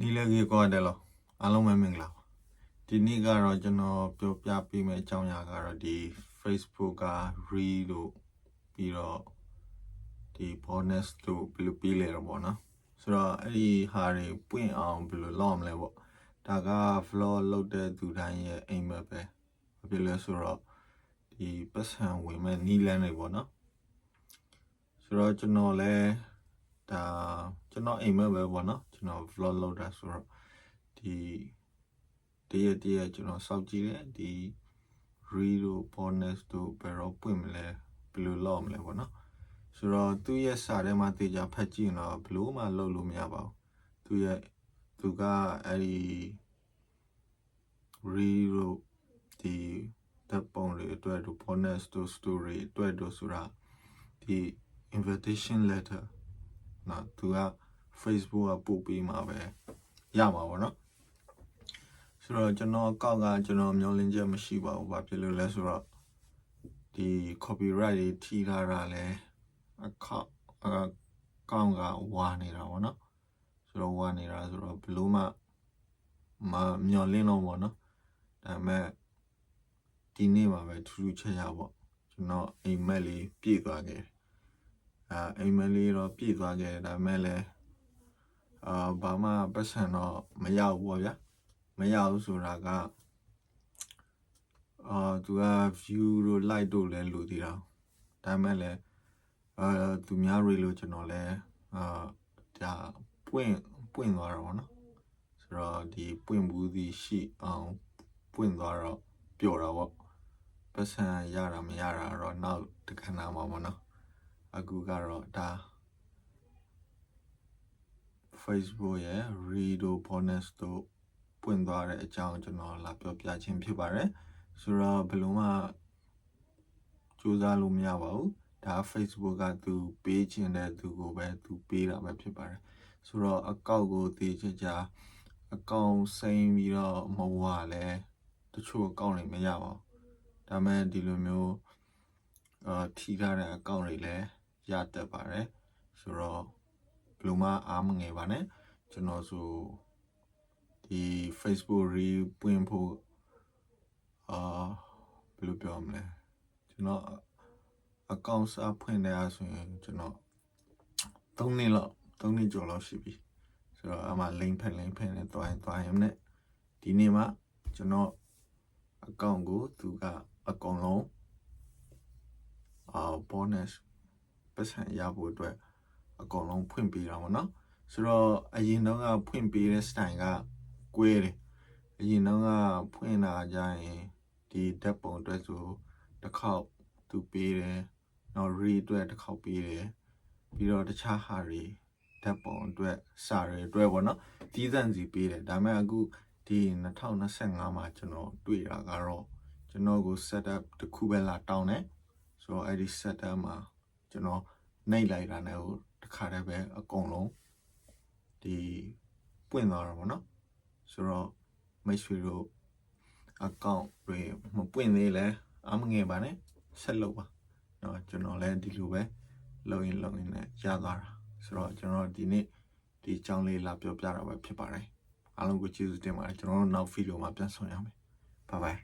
နီလကြီးကွာတယ်လို့အားလုံးပဲမင်္ဂလာပါဒီနေ့ကတော့ကျွန်တော်ပြောပြပေးမယ့်အကြောင်းအရာကတော့ဒီ Facebook က Reel တို့ပြီးတော့ဒီ bonus တို့ဘယ်လိုပေးလဲတော့ပေါ့နော်ဆိုတော့အဲ့ဒီဟာတွေပွင့်အောင်ဘယ်လိုလုပ်မလဲပေါ့ဒါက vlog လုပ်တဲ့သူတိုင်းရဲ့အိမ်မက်ပဲဘာဖြစ်လဲဆိုတော့ဒီပတ်စံဝင်မဲ့နီလန်းတွေပေါ့နော်ဆိုတော့ကျွန်တော်လည်း ဒါကျွန်တော်အိမ်မက်ပဲပေါ့နော်ကျွန်တော် vlog လုပ်တာဆိုတော့ဒီတရက်တရက်ကျွန်တော်စောင့်ကြည့်တယ်ဒီ reel တို့ bonus တို့ဘယ်တော့ပွင့်မလဲဘယ်လိုလုပ်မလဲပေါ့နော်ဆိုတော့သူ့ရဲ့စာထဲမှာတေချာဖတ်ကြည့်ရင်တော့ဘယ်လို့မှလုပ်လို့မရပါဘူးသူရဲ့သူကအဲ့ဒီ reel တို့ဒီတပ်ပုံတွေအတွက်တို့ bonus တို့ story အတွက်တို့ဆိုတာဒီ invitation letter နော်သူက Facebook ကပို့ပေးမှာပဲရမှာပေါ့နော်ဆိုတော့ကျွန်တော်အကောင့်ကကျွန်တော်မျောလင်းချက်မရှိပါဘူးဘာဖြစ်လို့လဲဆိုတော့ဒီ copyright တွေထိထားတာလဲအကောင့်အကောင့်ကဝါနေတာပေါ့နော်ဆိုတော့ဝါနေတာဆိုတော့ဘယ်လို့မှမမျောလင်းတော့ပေါ့နော်ဒါပေမဲ့ဒီနေ့မှာပဲထူးထူးခြားခြားပေါ့ကျွန်တော်အိမ်မက်လေးပြည့်သွားခဲ့တယ် အာအိမ်မက်လေးတော့ပြည့်သွားခဲ့တယ်ဒါပေမဲ့လည်းအာဘာမှပတ်စံတော့မရဘူးပေါ့ဗျာမရဘူးဆိုတာကအာသူက view တို့ like တို့လည်းလိုသေးတာဒါပေမဲ့လည်းအာသူများတွေလို့ကျွန်တော်လည်းအာဒါပွင့်ပွင့်သွားတာပေါ့နော်ဆိုတော့ဒီပွင့်ဘူးသည်ရှိအောင်ပွင့်သွားတော့ပျော်တာပေါ့ပတ်စံရတာမရတာတော့နောက်တခဏနာမှာပေါ့နော် အခုကတော့ဒါ Facebook ရဲ့ Redo Bonus တို့ပွင့်သွားတဲ့အကြောင်းကျွန်တော်လာပြောပြခြင်းဖြစ်ပါတယ်ဆိုတော့ဘယ်လိုမှစူးစမ်းလို့မရပါဘူးဒါ Facebook ကသူပေးခြင်းတဲ့သူကိုပဲသူပေးတာပဲဖြစ်ပါတယ်ဆိုတော့အကောင့်ကိုတည်ချကြအကောင့်စိမ့်ပြီးတော့မဝါလဲတချို့အကောင့်တွေမရပါဘူးဒါမဲ့ဒီလိုမျိုးအာထိထားတဲ့အကောင့်တွေလည်း ရတတ်ပါတယ်ဆိုတော့ဘယ်လိုမှအားမငယ်ပါနဲ့ကျွန်တော်ဆိုဒီ Facebook reel ပွင့်ဖို့အာဘယ်လိုပြောမလဲကျွန်တော်အကောင့်စာဖွင့်နေရဆိုရင်ကျွန်တော်3နှစ်လောက်3နှစ်ကျော်လောက်ရှိပြီဆိုတော့အမှ link ဖက် link ဖက်နဲ့တွိုင်းတွိုင်းရမယ်ဒီနေ့မှကျွန်တော်အကောင့်ကိုသူကအကုန်လုံးအာ bonus ပတ်စံရဖို့အတွက်အကုန်လုံးဖွင့်ပေးတာပေါ့နော်ဆိုတော့အရင်တော့ကဖွင့်ပေးတဲ့ style ကကွဲတယ်အရင်တော့ကဖွင့်လာကြရင်ဒီဓာတ်ပုံအတွက်ဆိုတစ်ခေါက်သူပေးတယ်နောက် re အတွက်တစ်ခေါက်ပေးတယ်ပြီးတော့တခြားဟာတွေဓာတ်ပုံအတွက်စာတွေအတွက်ပေါ့နော်တီးစံစီပေးတယ်ဒါပေမဲ့အခုဒီ2025မှာကျွန်တော်တွေ့တာကတော့ကျွန်တော်ကို setup တစ်ခုပဲလာတောင်းတယ်ဆိုတော့အဲ့ဒီ setup မှာ ကျွန်တော်နှိပ်လိုက်တာနဲ့ဟိုတစ်ခါတည်းပဲအကုန်လုံးဒီပွင့်သွားတာပေါ့နော်ဆိုတော့မိတ်ဆွေတို့အကောင့်တွေမပွင့်သေးလဲအမငယ်ပါနဲ့ဆက်လုပ်ပါเนาะကျွန်တော်လည်းဒီလိုပဲလုပ်ရင်လုပ်ရင်လည်းရသွားတာဆိုတော့ကျွန်တော်ဒီနေ့ဒီအကြောင်းလေးလာပြောပြတာပဲဖြစ်ပါတယ်အားလုံးကိုကျေးဇူးတင်ပါတယ်ကျွန်တော်တို့နောက်ဗီဒီယိုမှာပြန်ဆောင်ရမယ် bye bye